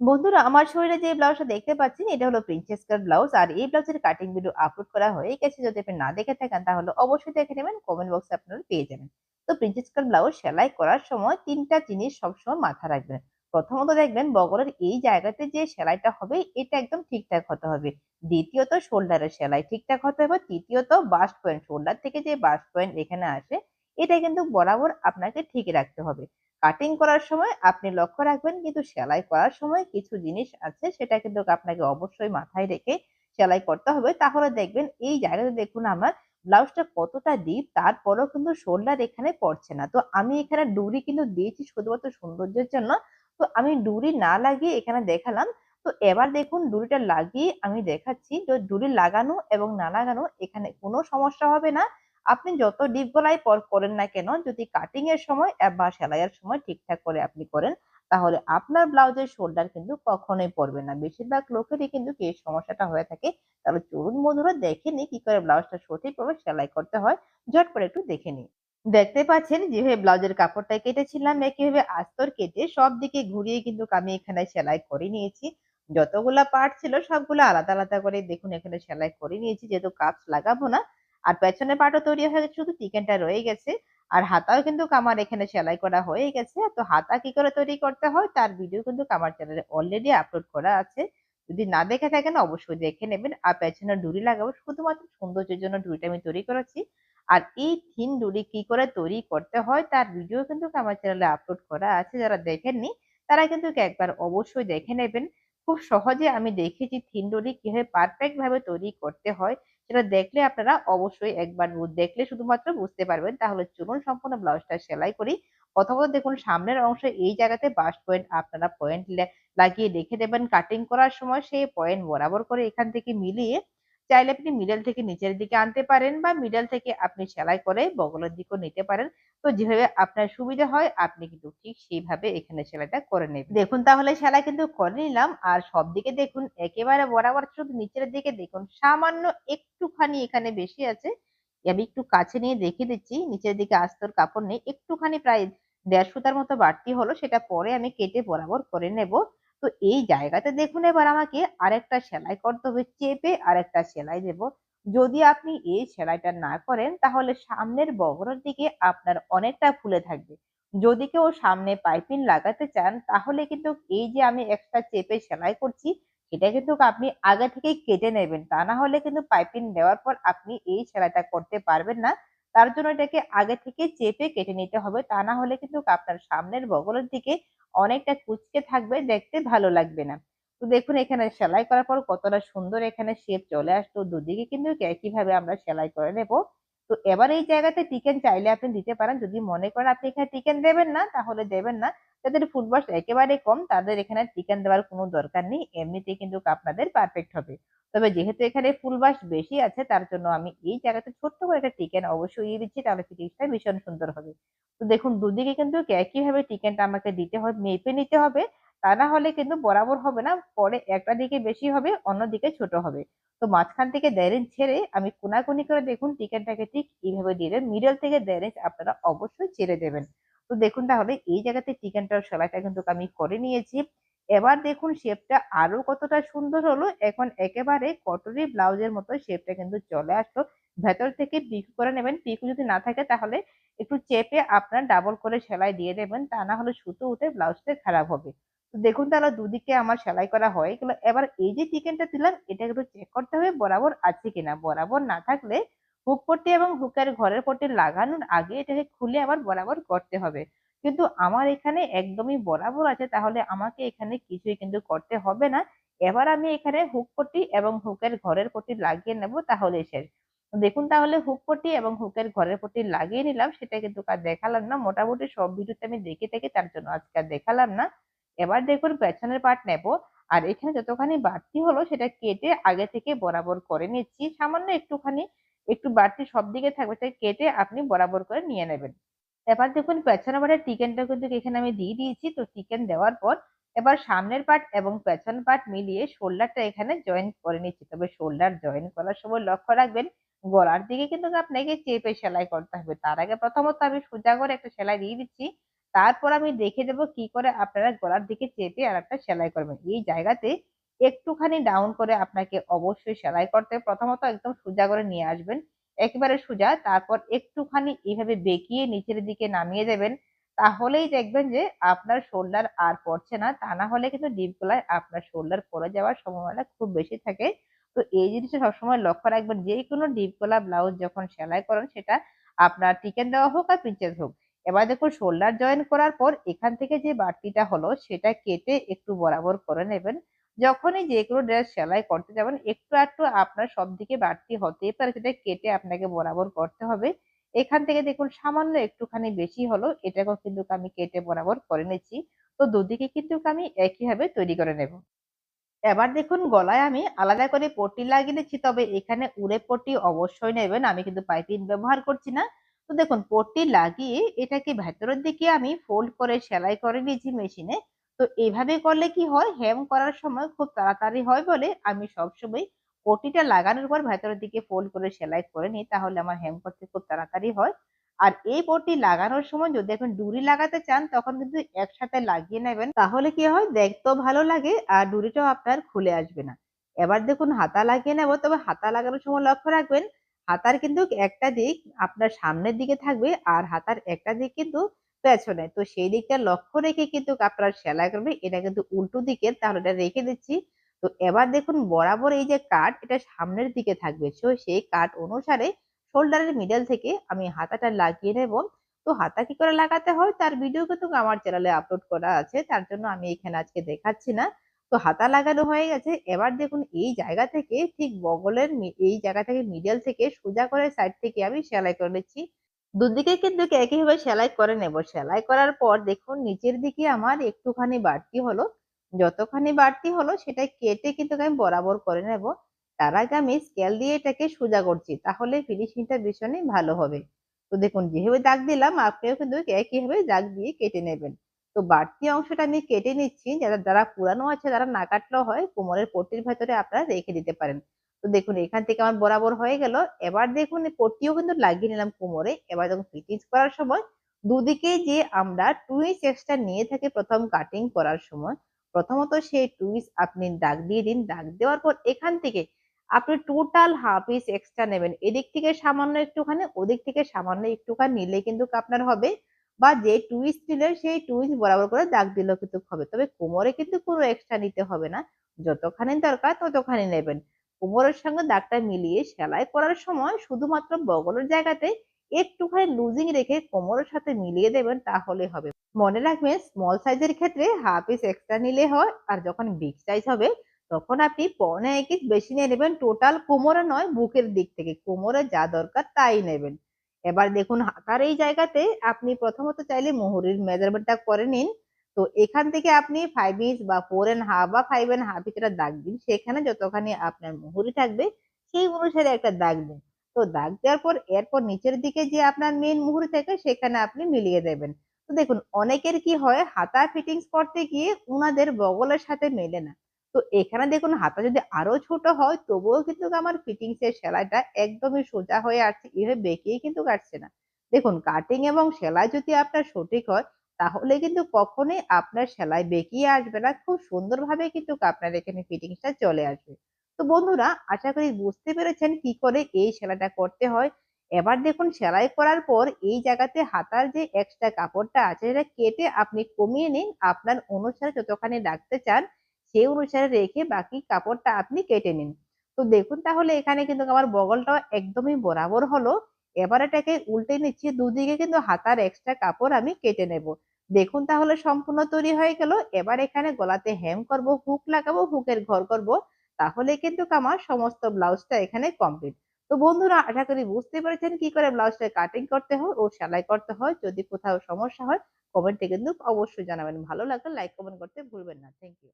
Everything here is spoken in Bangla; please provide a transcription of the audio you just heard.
বন্ধুরা, আমার শরীরে যে ব্লাউজটা দেখতে পাচ্ছেন, এটা হলো প্রিন্সেস কাট ব্লাউজ আর এই ব্লাউজের কাটিং ভিডিও আপলোড করা হয়ে গেছে। যদি আপনি না দেখে থাকেন, তাহলে অবশ্যই দেখে নেবেন কমেন্ট বক্সে আপনারা পেয়ে যাবেন। তো প্রিন্সেস কাট ব্লাউজ সেলাই করার সময় তিনটা জিনিস সবসময় মাথা রাখবেন। প্রথমত দেখবেন, বগলের এই জায়গাতে যে সেলাইটা হবে, এটা একদম ঠিকঠাক হতে হবে। দ্বিতীয়ত শোল্ডারের সেলাই ঠিকঠাক হতে হবে। তৃতীয়ত বাস্ট পয়েন্ট শোল্ডার থেকে যে বাস্ট পয়েন্ট এখানে আসে এটা কিন্তু বরাবর আপনাকে ঠিক রাখতে হবে। কাটিং করার সময় আপনি লক্ষ্য রাখবেন কিন্তু সেলাই করার সময় কিছু জিনিস আছে সেটা কিন্তু আপনাকে অবশ্যই মাথায় রেখে সেলাই করতে হবে। তাহলে দেখবেন এই জায়গাতে দেখুন আমার ব্লাউজটা কতটা ডিপ তারপরেও কিন্তু শোল্ডার এখানে পড়ছে না। তো আমি এখানে ডুরি কিন্তু দিয়েছি শুধুমাত্র সৌন্দর্যের জন্য। তো আমি ডুরি না লাগিয়ে এখানে দেখালাম। তো এবার দেখুন ডুরিটা লাগিয়ে আমি দেখাচ্ছি। যে ডুরি লাগানো এবং না লাগানো এখানে কোনো সমস্যা হবে না। আপনি যত ডিপ পর করেন না কেন, যদি কাটিং এর সময় বা সেলাইয়ের সময় ঠিকঠাক করে আপনি করেন, তাহলে আপনার ব্লাউজের শোল্ডার কিন্তু কখনোই পড়বে না। বেশিরভাগ লোকেরই কিন্তু এই সমস্যাটা হয়ে থাকে, তাহলে চলুন বন্ধুরা দেখে নি কি করে ব্লাউজটা সঠিকভাবে সেলাই করতে হয়। ঝট করে একটু দেখে নিই। দেখতে পাচ্ছেন যেভাবে ব্লাউজের কাপড়টা কেটেছিলাম একইভাবে আস্তর কেটে সব দিকে ঘুরিয়ে কিন্তু আমি এখানে সেলাই করে নিয়েছি। যতগুলা পার্ট ছিল সবগুলো আলাদা আলাদা করে দেখুন এখানে সেলাই করে নিয়েছি, যেহেতু কাপস লাগাবো না আর পেছনের পাটও তৈরি হয়ে গেছে, শুধু চিকেনটা রয়ে গেছে। আর হাতাও কিন্তু আমার এখানে সেলাই করা হয়ে গেছে। তো হাতা কি করে তৈরি করতে হয়, তার ভিডিও কিন্তু আমার চ্যানেলে অলরেডি আপলোড করা আছে। যদি না দেখে থাকেন, অবশ্যই দেখে নেবেন। আর পেছনে ডুরি লাগাবো, শুধুমাত্র সৌন্দর্যের জন্য ডুরিটা আমি তৈরি করেছি। আর এই থিন ডুরি কি করে তৈরি করতে হয়, তার ভিডিও কিন্তু আমার চ্যানেলে আপলোড করা আছে। যারা দেখেননি, তারা কিন্তু একবার অবশ্যই দেখে নেবেন। খুব সহজে আমি দেখেছি থিন ডোরি কীভাবে পারফেক্ট ভাবে তৈরি করতে হয়, সেটা দেখলে আপনারা অবশ্যই একবার দেখলে শুধুমাত্র বুঝতে পারবেন। তাহলে চলুন সম্পূর্ণ ব্লাউজটা সেলাই করি। অথবা দেখুন, সামনের অংশে এই জায়গাতে বাস পয়েন্ট, আপনারা পয়েন্ট লাগিয়ে রেখে দেবেন। কাটিং করার সময় সেই পয়েন্ট বরাবর করে এখান থেকে মিলিয়ে চাইলে আপনি মিডল থেকে নিচের দিকে আনতে পারেন বা মিডল থেকে আপনি সেলাই করে বগলের দিকেও নিতে পারেন। তো যেভাবে আপনার সুবিধা হয়, আপনি কিন্তু ঠিক সেইভাবে এখানে সেলাইটা করে নেবেন। দেখুন, তাহলে সেলাই কিন্তু করে নিলাম। আর সব দিকে দেখুন, একেবারে বরাবর শুধু নিচের দিকে দেখুন, সামান্য একটুখানি এখানে বেশি আছে। আমি একটু কাছে নিয়ে দেখে দিচ্ছি, নিচের দিকে আস্তর কাপড় নেই, একটুখানি প্রায় দেড় সুতার মতো বাড়তি হলো, সেটা পরে আমি কেটে বরাবর করে নেব। তো এই জায়গাতে দেখুন এবার আমাকে আরেকটা সেলাই করতে হবে, চেপে আরেকটা সেলাই দেব। যদি আপনি এই সেলাইটা না করেন, তাহলে সামনের বগরের দিকে আপনার অনেকটা ফুলে থাকবে। যদি কেউ সামনে পাইপিং লাগাতে চান, তাহলে কিন্তু এই যে আমি এক্সট্রা চেপে সেলাই করছি এটা কিন্তু আপনি আগে থেকেই কেটে নেবেন। তা না হলে কিন্তু পাইপিং দেওয়ার পর আপনি এই সেলাইটা করতে পারবেন না। তার জন্য এটাকে আগে থেকে চেপে কেটে নিতে হবে। তা না হলে কিন্তু আপনার সামনের বগলের দিকে অনেকটা কুচকে থাকবে, দেখতে ভালো লাগবে না। তো দেখুন, এখানে সেলাই করার পর কতটা সুন্দর এখানে শেপ চলে আসতো। দুদিকে কিন্তু একইভাবে আমরা সেলাই করে নেব। তো এবার এই জায়গাতে টিকেন চাইলে আপনি দিতে পারেন। যদি মনে করেন আপনি এখানে টিকেন দেবেন না, তাহলে দেবেন না। যাদের ফুটবাস একেবারে কম, তাদের এখানে টিকেন দেওয়ার কোনো দরকার নেই। এমনিতেই কিন্তু আপনাদের পারফেক্ট হবে। তবে যেহেতু এখানে ফুল ফুলবাস বেশি আছে, তার জন্য আমি এই জায়গাতে ছোট্ট করে একটা টিকেন অবশ্যই দিচ্ছি, তাহলে ফিটিংসটা ভীষণ সুন্দর হবে। তো দেখুন, দুদিকে কিন্তু একইভাবে টিকেনটা আমাকে দিতে হবে, মেপে নিতে হবে। তা না হলে কিন্তু বরাবর হবে না, পরে একটা দিকে বেশি হবে, অন্য দিকে ছোট হবে। তো মাঝখান থেকে দেড় ইঞ্চ ছেড়ে আমি কোনাকুনি করে দেখুন টিকেনটাকে ঠিক এইভাবে দিয়ে দেবেন মিডল থেকে দেড় ইঞ্চ আপনারা অবশ্যই ছেড়ে দেবেন। তো দেখুন তাহলে এই জায়গাতে চিকেনটার সেলাইটা কিন্তু আমি করে নিয়েছি। এবার দেখুন শেপটা আরও কতটা সুন্দর হলো। এখন একেবারে কটরি ব্লাউজের মতো শেপটা কিন্তু চলে আসলো। ভেতর থেকে পিকু করে নেবেন। পিকু যদি না থাকে তাহলে একটু চেপে আপনার ডাবল করে সেলাই দিয়ে দেবেন। তা না হলে সুতো উঠে ব্লাউজটা খারাপ হবে। দেখুন তাহলে দুদিকে আমার সেলাই করা হয়ে গেল। এবার এই যে চিকেনটা দিলাম, এটা একটু চেক করতে হবে বরাবর আছে কিনা। বরাবর না থাকলে হুক পট্টি এবং হুকের ঘরের পট্টি লাগানোর আগে এটাকে খুলে আবার বরাবর করতে হবে। কিন্তু আমার এখানে একদমই বরাবর আছে, তাহলে আমাকে এখানে কিছুই কিন্তু করতে হবে না। এবার আমি এখানে হুক পট্টি এবং হুকের ঘরের পট্টি লাগিয়ে নেব তাহলে শেষ। দেখুন তাহলে হুক পট্টি এবং হুকের ঘরের পট্টি লাগিয়ে নিলাম, সেটা কিন্তু আর দেখালাম না। মোটামুটি সব ভিডিওতে আমি দেখে থাকি তার জন্য আজকে আর দেখালাম না। এবার দেখুন পেছনের পার্ট নেব। আর এখানে যতখানি বাড়তি হলো সেটা কেটে আগে থেকে বরাবর করে নিচ্ছি। সামান্য একটুখানি, একটু বাড়তি সব দিকে থাকবে সেটা কেটে আপনি বরাবর করে নিয়ে নেবেন। এবার দেখুন পেছনে পাটের টিকেনটা কিন্তু এখানে আমি দিয়ে দিয়েছি। তো টিকেন দেওয়ার পর এবার সামনের পার্ট এবং পেছন পার্ট মিলিয়ে শোল্ডারটা এখানে জয়েন করে নিচ্ছি। তবে শোল্ডার জয়েন করার সময় লক্ষ্য রাখবেন, গলার দিকে কিন্তু আপনাকে চেপে সেলাই করতে হবে। তার আগে প্রথমত আমি সোজা করে একটা সেলাই দিয়ে দিচ্ছি। তারপর আমি দেখে দেবো কি করে আপনারা গলার দিকে চেপে আরেকটা সেলাই করবেন। এই জায়গাতে একটুখানি ডাউন করে আপনাকে অবশ্যই সেলাই করতে। প্রথমত একদম সোজা করে নিয়ে আসবেন। একেবারে সোজা, তারপর একটুখানি এভাবে বেঁকিয়ে নিচের দিকে নামিয়ে দেবেন। তাহলেই দেখবেন যে আপনার শোল্ডার আর পড়ছে না। তা না হলে কিন্তু ডিপ গলায় আপনার শোল্ডার পড়ে যাওয়ার সম্ভাবনা খুব বেশি থাকে। তো এই জিনিসটা সবসময় লক্ষ্য রাখবেন যেকোনো ডিপ গলা ব্লাউজ যখন সেলাই করেন, সেটা আপনার চিকেন দেওয়া হোক আর প্রিন্সেস হোক। এবার দেখুন শোল্ডার জয়েন করার পর এখান থেকে যে বাড়তিটা হলো সেটা কেটে একটু বরাবর করে নেবেন। যখনই যে কোনো ড্রেস সেলাই করতে যাবেন, একটু একটু আপনার সবদিকে বাড়তি হতেই পারে, সেটা কেটে আপনাকে বরাবর করতে হবে। এখান থেকে দেখুন সামান্য একটুখানি বেশি হলো, এটাকেও কিন্তু আমি কেটে বরাবর করে নিচ্ছি। তো দুদিকে কিন্তু আমি একইভাবে তৈরি করে নেব। এবার দেখুন গলায় আমি আলাদা করে পট্টি লাগিয়ে নিচ্ছি তবে এখানে উড়ে পট্টি অবশ্যই নেবেন আমি কিন্তু পাইপিং ব্যবহার করছি না তো দেখুন, পট্টি লাগিয়ে এটাকে ভেতরের দিকে আমি ফোল্ড করে সেলাই করে নিয়েছি মেশিনে তো এইভাবে করলে কি হয়? হেম করার সময় খুব তাড়াতাড়ি হয় বলে আমি সবসময় পট্টিটা লাগানোর পর ভেতরের দিকে ফোল্ড করে সেলাই করে নিই, তাহলে আমার হেম করতে খুব তাড়াতাড়ি হয়। আর এই পট্টি লাগানোর সময় যদি আপনি ডুরি লাগাতে চান, তখন কিন্তু একসাথে লাগিয়ে নেবেন, তাহলে কি হয়? দেখতেও ভালো লাগে আর ডুরিটাও আপনার খুলে আসবে না। এবার দেখুন, হাতা লাগিয়ে নেব, তবে হাতা লাগানোর সময় লক্ষ্য রাখবেন হাতার কিন্তু একটা দিক আপনার সামনের দিকে থাকবে আর হাতার একটা দিক কিন্তু পেছনে। তো সেই দিকটা লক্ষ্য রেখে কিন্তু আপনারা সেলাই করবে এটা কিন্তু উল্টো দিকে তাহলে এটা রেখে দিচ্ছি। তো এবার দেখুন, বরাবর এই যে কাট, এটা সামনের দিকে থাকবে। তো সেই কাট অনুসারে শোল্ডারের মিডল থেকে আমি হাতাটা লাগিয়ে নেব। তো হাতা কি করে লাগাতে হয়? তার ভিডিও কিন্তু আমার চ্যানেলে আপলোড করা আছে। তার জন্য আমি এখানে আজকে দেখাচ্ছি না। তো হাতা লাগানো হয়ে গেছে। এবার দেখুন, এই জায়গা থেকে ঠিক বগলের এই জায়গা থেকে মিডল থেকে সোজা করে সাইড থেকে আমি সেলাই করে নিচ্ছি। দুদিকে কিন্তু একইভাবে সেলাই করে নেব। সেলাই করার পর দেখুন, নিচের দিকে আমার একটুখানি বাড়তি হলো। যতখানি বাড়তি হলো, সেটা কেটে কিন্তু আমি বরাবর করে নেব। তার আগে আমি স্কেল দিয়ে এটাকে সোজা করছি, তাহলে ফিনিশিংটা ভীষণই ভালো হবে। তো দেখুন, যেভাবে দাগ দিলাম, আপনিও কিন্তু একইভাবে দাগ দিয়ে কেটে নেবেন। তো বাড়তি অংশটা আমি কেটে নিচ্ছি। যারা যারা পুরানো আছে তারা না কাটলেও হয়, কোমরের পট্টির ভেতরে আপনারা রেখে দিতে পারেন। তো দেখুন, এখান থেকে আমার বরাবর হয়ে গেল। এবার দেখুন পট্টিও কিন্তু লাগিয়ে নিলাম কোমরে। এবার যখন ফিটিংস করার সময় দুদিকে যে আমরা টুইস এক্সট্রা নিয়ে থাকি প্রথম কাটিং করার সময়, প্রথমত সেই টুইস আপনি দাগ দিয়ে দিন। দাগ দেওয়ার পর এখান থেকে আপনি টোটাল হাফ ইঞ্চ এক্সট্রা নেবেন। এদিক থেকে সামান্য একটুখানি, ওদিক থেকে সামান্য একটুখানি নিলে কিন্তু আপনার হবে। বা যে টুইস্ট দিলেন সেই টুইস্ট বরাবর করে দাগ দিলেও কিন্তু হবে। তবে কোমরে কিন্তু কোনো এক্সট্রা নিতে হবে না। যতখানি দরকার ততখানি নেবেন। কোমরের সঙ্গে দাগটা মিলিয়ে সেলাই করার সময় শুধুমাত্র বগলের জায়গাতে একটুখানি লুজিং রেখে কোমরের সাথে মিলিয়ে দেবেন তাহলে হবে। মনে রাখবেন স্মল সাইজের ক্ষেত্রে হাফ ইঞ্চ এক্সট্রা নিলে হয় আর যখন বিগ সাইজ হবে তখন আপনি পৌনে এক ইঞ্চ বেশি নিয়ে নেবেন। টোটাল কোমরে নয়, বুকের দিক থেকে। কোমরে যা দরকার তাই নেবেন। এবার দেখুন হাতার এই জায়গাতে আপনি প্রথমত চাইলে মুহুরির মেজারমেন্টটা করে নিন। তো এখান থেকে আপনি ফাইভ ইঞ্চ বা ফোর এন্ড হাফ বা ফাইভ এন্ড হাফ ইঞ্চটা দাগ দিন। সেখানে যতখানি আপনার মুহুরি থাকবে, সেই অনুসারে একটা দাগ দিন। তো দাগ দেওয়ার পর, এরপর নিচের দিকে যে আপনার মেন মুহুরি থাকে সেখানে আপনি মিলিয়ে দেবেন। তো দেখুন, অনেকের কি হয় হাতা ফিটিংস করতে গিয়ে উনাদের বগলের সাথে মেলে না। তো এখানে দেখুন হাতা যদি আরও ছোট হয়, তবুও কিন্তু আমার ফিটিংস এর সেলাইটা একদমই সোজা হয়ে আসছে, এভাবে বেঁকিয়ে কিন্তু কাটছে না। দেখুন কাটিং এবং সেলাই যদি আপনার সঠিক হয়, তাহলে কিন্তু কখনোই আপনার সেলাই বেঁকিয়ে আসবে না, খুব সুন্দরভাবে কিন্তু আপনার এখানে ফিটিংসটা চলে আসবে। তো বন্ধুরা, আশা করি বুঝতে পেরেছেন কি করে এই সেলাইটা করতে হয়। এবার দেখুন, সেলাই করার পর এই জায়গাতে হাতার যে এক্সট্রা কাপড়টা আছে, সেটা কেটে আপনি কমিয়ে নিন। আপনার অনুসারে যতখানি রাখতে চান সেই অনুসারে রেখে বাকি কাপড়টা আপনি কেটে নিন। তো দেখুন তাহলে এখানে কিন্তু আমার বগলটা একদমই বরাবর হলো। এবার এটাকে উল্টে নিচ্ছি, দুদিকে কিন্তু হাতার এক্সট্রা কাপড় আমি কেটে নেব। দেখুন তাহলে সম্পূর্ণ তৈরি হয়ে গেল। এবার এখানে গলাতে হেম করব হুক লাগাবো হুকের ঘর করব। তাহলে কিন্তু আমার সমস্ত ব্লাউজটা এখানে কমপ্লিট তো বন্ধুরা, আশা করি বুঝতে পেরেছেন কি করে ব্লাউজটা কাটিং করতে হয় ও সেলাই করতে হয়। যদি কোথাও সমস্যা হয় কমেন্টে কিন্তু অবশ্যই জানাবেন। ভালো লাগলে লাইক কমেন্ট করতে ভুলবেন না। Thank you